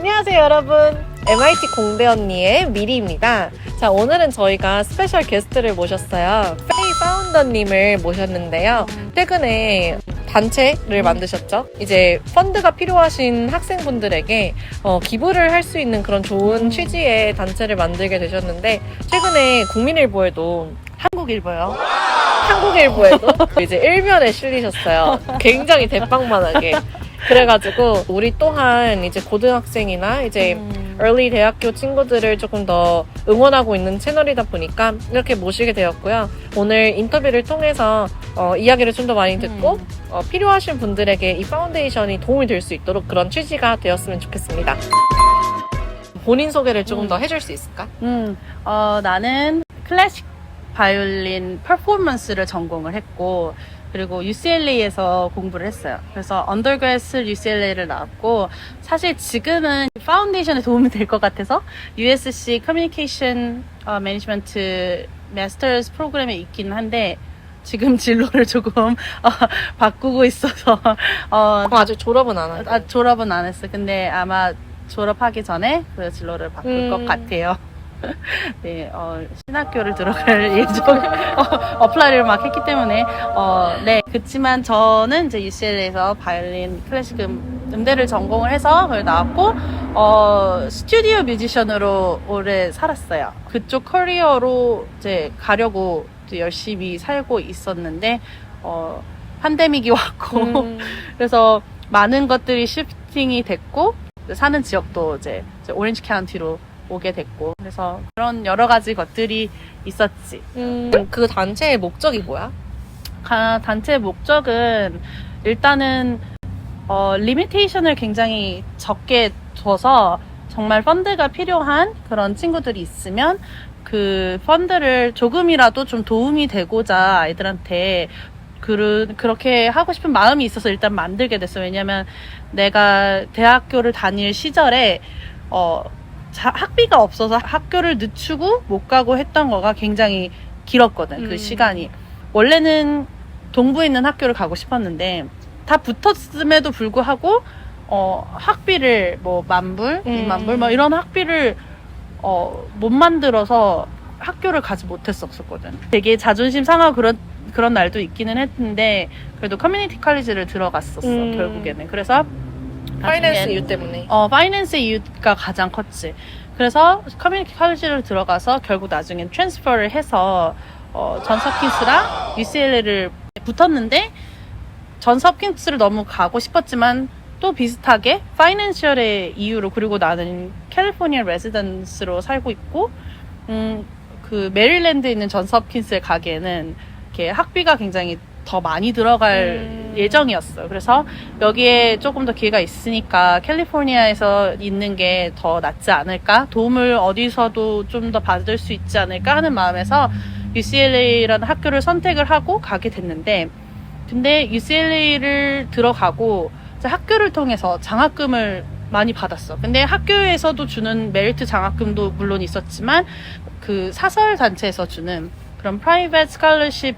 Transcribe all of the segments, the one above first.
안녕하세요 여러분 MIT 공대 언니의 미리입니다 자 오늘은 저희가 스페셜 게스트를 모셨어요 페이 파운더님을 모셨는데요 최근에 단체를 만드셨죠 이제 펀드가 필요하신 학생분들에게 어, 기부를 할 수 있는 그런 좋은 취지의 단체를 만들게 되셨는데 최근에 국민일보에도 한국일보요. 한국일보에도 이제 일면에 실리셨어요. 굉장히 대빵만하게. 그래가지고 우리 또한 이제 고등학생이나 이제 음. early 대학교 친구들을 조금 더 응원하고 있는 채널이다 보니까 이렇게 모시게 되었고요. 오늘 인터뷰를 통해서 어, 이야기를 좀 더 많이 듣고 음. 어, 필요하신 분들에게 이 파운데이션이 도움이 될 수 있도록 그런 취지가 되었으면 좋겠습니다. 본인 소개를 조금 음. 더 해줄 수 있을까? 음, 어, 나는 클래식 바이올린 퍼포먼스를 전공을 했고, 그리고 UCLA에서 공부를 했어요. 그래서 언더그래스 UCLA를 나왔고, 사실 지금은 파운데이션에 도움이 될 것 같아서 USC 커뮤니케이션 매니지먼트 마스터스 프로그램에 있긴 한데, 지금 진로를 조금 어, 바꾸고 있어서 어, 어, 아직 졸업은 안 하고. 아, 졸업은 안 했어. 근데 아마 졸업하기 전에 그 진로를 바꿀 음. 것 같아요. 네, 어, 신학교를 들어갈 예정, 어, 어플라이를 막 했기 때문에, 어, 네. 그렇지만 저는 이제 UCLA에서 바이올린 클래식 음, 음대를 전공을 해서 그걸 나왔고, 어, 스튜디오 뮤지션으로 오래 살았어요. 그쪽 커리어로 이제 가려고 이제 열심히 살고 있었는데, 어, 팬데믹이 왔고, 음. 그래서 많은 것들이 시프팅이 됐고 사는 지역도 이제, 이제 오렌지 카운티로 오게 됐고 그래서 그런 여러 가지 것들이 있었지. 음, 그 단체의 목적이 뭐야? 가- 단체의 목적은 일단은 어, 리미테이션을 굉장히 적게 둬서 정말 펀드가 필요한 그런 친구들이 있으면 그 펀드를 조금이라도 좀 도움이 되고자 아이들한테 그, 그렇게 하고 싶은 마음이 있어서 일단 만들게 됐어요. 왜냐면 내가 대학교를 다닐 시절에 어, 자- 학비가 없어서 학교를 늦추고 못 가고 했던 거가 굉장히 길었거든. 그 음. 시간이. 원래는 동부에 있는 학교를 가고 싶었는데 다 붙었음에도 불구하고 어 학비를 뭐 만불, 음. 이만불 뭐 이런 학비를 어 못 만들어서 학교를 가지 못했었거든. 되게 자존심 상하고 그런 그런 날도 있기는 했는데 그래도 커뮤니티 칼리지를 들어갔었어 음. 결국에는. 그래서 파이낸스 이유 때문에. 어, 파이낸스 이유가 가장 컸지. 그래서 커뮤니티 칼리지를 들어가서 결국 나중엔 트랜스퍼를 해서 어, 존스 홉킨스랑 UCLA를 붙었는데 존스 홉킨스를 너무 가고 싶었지만 또 비슷하게 파이낸셜의 이유로 그리고 나는 캘리포니아 레지던스로 살고 있고 음, 그 메릴랜드에 있는 존스 홉킨스에 가기에는 이렇게 학비가 굉장히 더 많이 들어갈 음. 예정이었어요. 그래서 여기에 조금 더 기회가 있으니까 캘리포니아에서 있는 게 더 낫지 않을까? 도움을 어디서도 좀 더 받을 수 있지 않을까 하는 마음에서 UCLA라는 학교를 선택을 하고 가게 됐는데, 근데 UCLA를 들어가고 학교를 통해서 장학금을 많이 받았어. 근데 학교에서도 주는 메리트 장학금도 물론 있었지만 그 사설 단체에서 주는 그런 프라이빗 스칼러십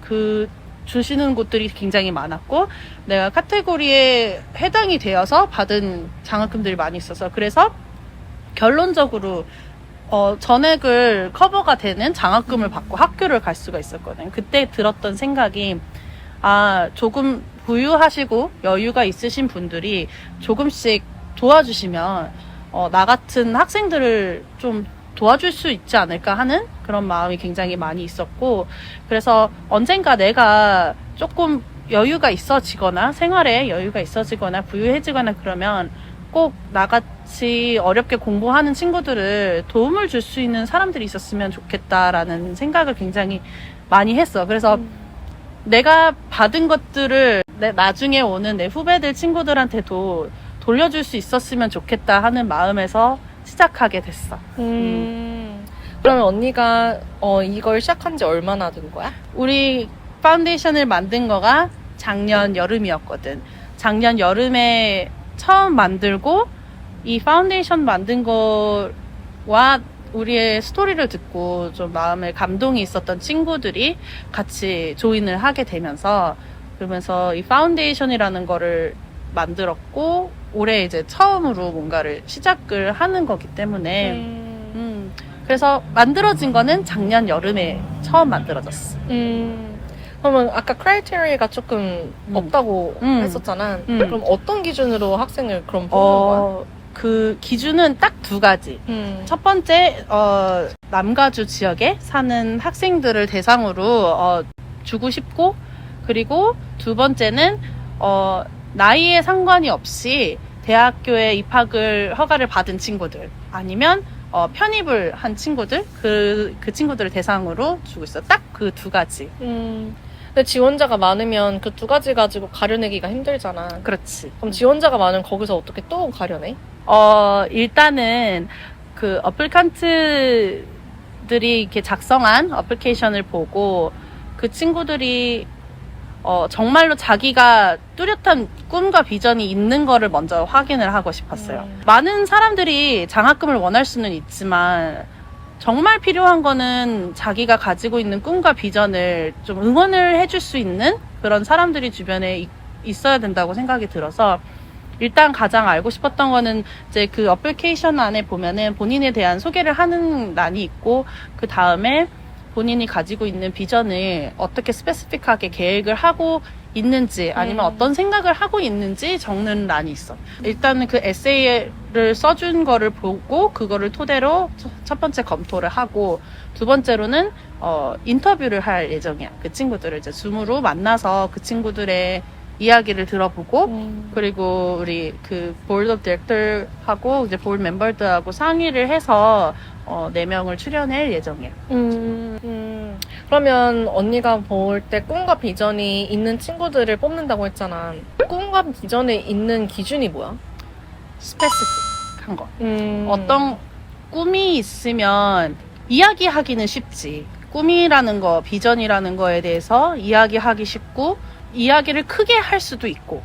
그 주시는 곳들이 굉장히 많았고 내가 카테고리에 해당이 되어서 받은 장학금들이 많이 있어서 그래서 결론적으로 어, 전액을 커버가 되는 장학금을 받고 학교를 갈 수가 있었거든. 그때 들었던 생각이 아 조금 부유하시고 여유가 있으신 분들이 조금씩 도와주시면 어, 나 같은 학생들을 좀 도와줄 수 있지 않을까 하는 그런 마음이 굉장히 많이 있었고 그래서 언젠가 내가 조금 여유가 있어지거나 생활에 여유가 있어지거나 부유해지거나 그러면 꼭 나같이 어렵게 공부하는 친구들을 도움을 줄 수 있는 사람들이 있었으면 좋겠다라는 생각을 굉장히 많이 했어. 그래서 내가 받은 것들을 내 나중에 오는 내 후배들 친구들한테도 돌려줄 수 있었으면 좋겠다 하는 마음에서 시작하게 됐어. 음. 그러면 언니가 어, 이걸 시작한 지 얼마나 된 거야? 우리 파운데이션을 만든 거가 작년 여름이었거든. 작년 여름에 처음 만들고 이 파운데이션 만든 거와 우리의 스토리를 듣고 좀 마음에 감동이 있었던 친구들이 같이 조인을 하게 되면서 그러면서 이 파운데이션이라는 거를 만들었고 올해 이제 처음으로 뭔가를 시작을 하는 거기 때문에 음. 음, 그래서 만들어진 거는 작년 여름에 처음 만들어졌어. 음. 그러면 아까 크라이테리아가 조금 음. 없다고 음. 했었잖아. 음. 그럼 어떤 기준으로 학생을 그럼 거야? 어, 그 기준은 딱 두 가지. 음. 첫 번째, 어, 남가주 지역에 사는 학생들을 대상으로 어, 주고 싶고, 그리고 두 번째는 어, 나이에 상관이 없이 대학교에 입학을 허가를 받은 친구들 아니면 어, 편입을 한 친구들 그, 그 친구들을 대상으로 주고 있어. 딱 그 두 가지. 음. 근데 지원자가 많으면 그 두 가지 가지고 가려내기가 힘들잖아. 그렇지. 그럼 지원자가 많으면 거기서 어떻게 또 가려내? 어, 일단은 그 어플칸트들이 이렇게 작성한 어플리케이션을 보고 그 친구들이 어, 정말로 자기가 뚜렷한 꿈과 비전이 있는 거를 먼저 확인을 하고 싶었어요. 음. 많은 사람들이 장학금을 원할 수는 있지만 정말 필요한 거는 자기가 가지고 있는 꿈과 비전을 좀 응원을 해줄 수 있는 그런 사람들이 주변에 이- 있어야 된다고 생각이 들어서 일단 가장 알고 싶었던 거는 이제 그 어플리케이션 안에 보면은 본인에 대한 소개를 하는欄이 있고 그 다음에 본인이 가지고 있는 비전을 어떻게 스페시픽하게 계획을 하고 있는지 아니면 음. 어떤 생각을 하고 있는지 적는 란이 있어. 일단은 그 에세이를 써준 거를 보고 그거를 토대로 첫- 첫 번째 검토를 하고 두 번째로는 어, 인터뷰를 할 예정이야. 그 친구들을 이제 줌으로 만나서 그 친구들의 이야기를 들어보고 음. 그리고 우리 그 보드 오브 디렉터하고 이제 보드 멤버들하고 상의를 해서 어, 4명을 출연할 예정이야. 음, 음. 그러면 언니가 볼 때 꿈과 비전이 있는 친구들을 뽑는다고 했잖아. 꿈과 비전에 있는 기준이 뭐야? 스페시픽한 거. 음. 어떤 꿈이 있으면 이야기하기는 쉽지. 꿈이라는 거, 비전이라는 거에 대해서 이야기하기 쉽고, 이야기를 크게 할 수도 있고.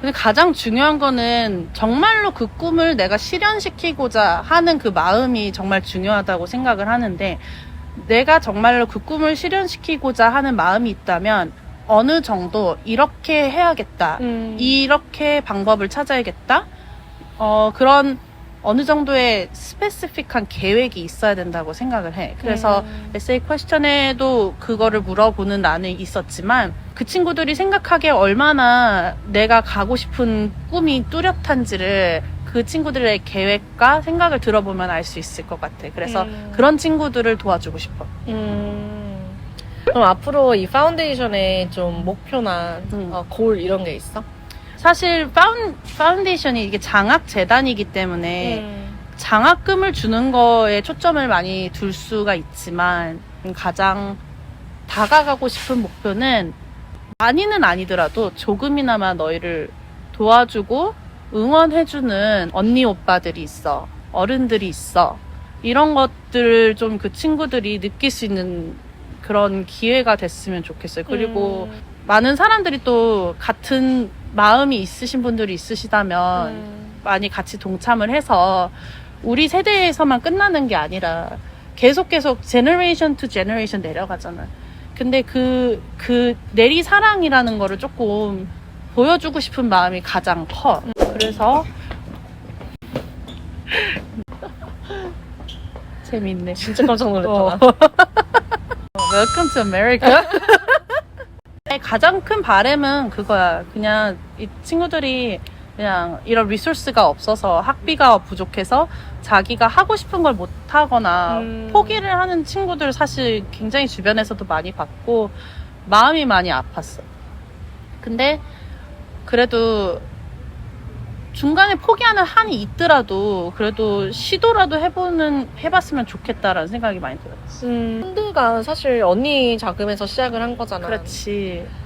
근데 가장 중요한 거는 정말로 그 꿈을 내가 실현시키고자 하는 그 마음이 정말 중요하다고 생각을 하는데, 내가 정말로 그 꿈을 실현시키고자 하는 마음이 있다면, 어느 정도 이렇게 해야겠다. 음. 이렇게 방법을 찾아야겠다. 어, 그런 어느 정도의 스페시픽한 계획이 있어야 된다고 생각을 해. 그래서 음. 에세이 퀘스천에도 그거를 물어보는 난이 있었지만 그 친구들이 생각하기에 얼마나 내가 가고 싶은 꿈이 뚜렷한지를 그 친구들의 계획과 생각을 들어보면 알 수 있을 것 같아. 그래서 음. 그런 친구들을 도와주고 싶어. 음. 그럼 앞으로 이 파운데이션의 좀 목표나 음. 어, 골 이런 게 있어? 사실 파운, 파운데이션이 이게 장학 재단이기 때문에 음. 장학금을 주는 거에 초점을 많이 둘 수가 있지만 가장 다가가고 싶은 목표는 많이는 아니더라도 조금이나마 너희를 도와주고 응원해주는 언니 오빠들이 있어 어른들이 있어 이런 것들을 좀 그 친구들이 느낄 수 있는 그런 기회가 됐으면 좋겠어요 그리고 음. 많은 사람들이 또 같은 마음이 있으신 분들이 있으시다면 음. 많이 같이 동참을 해서 우리 세대에서만 끝나는 게 아니라 계속 계속 제너레이션 투 제너레이션 내려가잖아. 근데 그, 그 내리 사랑이라는 거를 조금 보여주고 싶은 마음이 가장 커. 그래서 재밌네. 진짜 깜짝 놀랐잖아. Welcome to America. 가장 큰 바램은 그거야. 그냥 이 친구들이 그냥 이런 리소스가 없어서 학비가 부족해서 자기가 하고 싶은 걸 못 하거나 음. 포기를 하는 친구들 사실 굉장히 주변에서도 많이 봤고 마음이 많이 아팠어. 근데 그래도 중간에 포기하는 한이 있더라도 그래도 시도라도 해보는 해봤으면 좋겠다라는 생각이 많이 들었어. 음. 펀드가 사실 언니 자금에서 시작을 한 거잖아. 그렇지.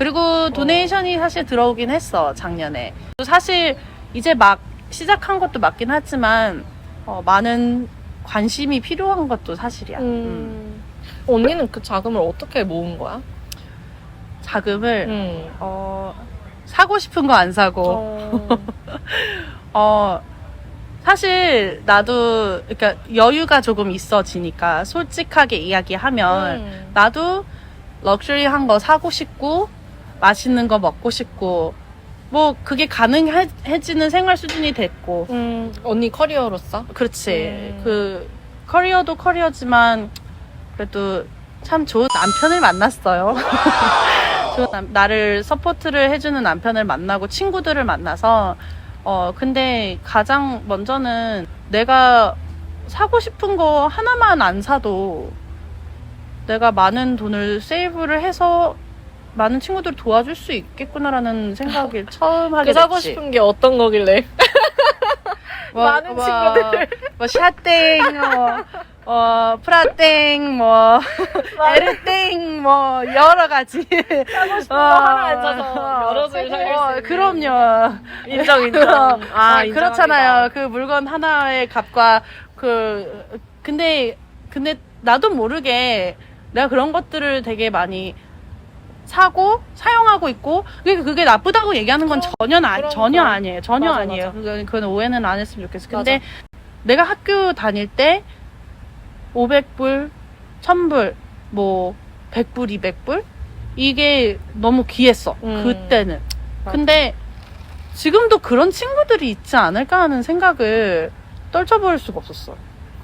그리고 도네이션이 사실 들어오긴 했어 작년에. 또 사실 이제 막 시작한 것도 맞긴 하지만 어, 많은 관심이 필요한 것도 사실이야. 음. 음. 언니는 그 자금을 어떻게 모은 거야? 자금을 음. 어, 사고 싶은 거 안 사고. 어. 어, 사실 나도 그러니까 여유가 조금 있어지니까 솔직하게 이야기하면 음. 나도 럭셔리한 거 사고 싶고 맛있는 거 먹고 싶고 뭐 그게 가능해지는 생활 수준이 됐고 음, 언니 커리어로서? 그렇지 음. 그 커리어도 커리어지만 그래도 참 좋은 남편을 만났어요. 나를 서포트를 해주는 남편을 만나고 친구들을 만나서 어 근데 가장 먼저는 내가 사고 싶은 거 하나만 안 사도 내가 많은 돈을 세이브를 해서 많은 친구들을 도와줄 수 있겠구나라는 생각을 처음 하게 그 사고 됐지. 싶은 게 어떤 거길래? 뭐, 많은 친구들. 뭐 샤땡, 뭐, 어, 프라땡, 뭐, 에르땡, 뭐 여러 가지. 사고 싶은 어, 거 하나 앉아서 여러 줄 살릴 수 어, 있는. 그럼요. 인정, 인정. 아, 어, 인정합니다. 그렇잖아요. 그 물건 하나의 값과 그 근데 근데 나도 모르게 내가 그런 것들을 되게 많이 사고 사용하고 있고 그게 그게 나쁘다고 얘기하는 건 그럼, 전혀 아, 그럼, 전혀 그럼. 아니에요. 전혀 맞아, 아니에요. 맞아. 그건 그건 오해는 안 했으면 좋겠어. 근데 내가 학교 다닐 때 500불, 1000불, 뭐 100불, 200불 이게 너무 귀했어. 음. 그때는. 맞아. 근데 지금도 그런 친구들이 있지 않을까 하는 생각을 떨쳐버릴 수가 없었어.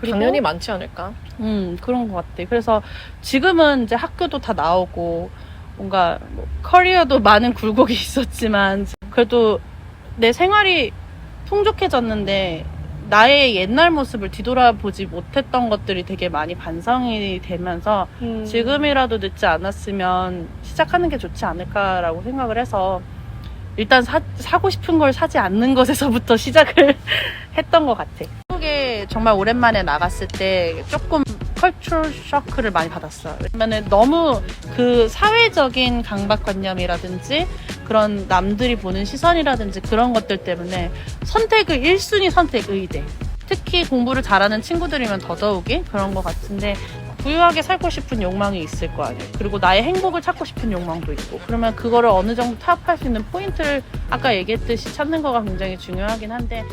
그리고 당연히 많지 않을까? 음, 그런 것 같아. 그래서 지금은 이제 학교도 다 나오고, 뭔가, 뭐 커리어도 많은 굴곡이 있었지만, 그래도 내 생활이 풍족해졌는데, 나의 옛날 모습을 뒤돌아보지 못했던 것들이 되게 많이 반성이 되면서, 음. 지금이라도 늦지 않았으면 시작하는 게 좋지 않을까라고 생각을 해서, 일단 사, 사고 싶은 걸 사지 않는 것에서부터 시작을 했던 것 같아. 한국에 정말 오랜만에 나갔을 때 조금 컬처 쇼크를 많이 받았어요. 왜냐면은 너무 그 사회적인 강박관념이라든지 그런 남들이 보는 시선이라든지 그런 것들 때문에 선택을 1순위 선택 의대. 특히 공부를 잘하는 친구들이면 더더욱이 그런 것 같은데 부유하게 살고 싶은 욕망이 있을 거 아니에요. 그리고 나의 행복을 찾고 싶은 욕망도 있고. 그러면 그거를 어느 정도 타협할 수 있는 포인트를 아까 얘기했듯이 찾는 거가 굉장히 중요하긴 한데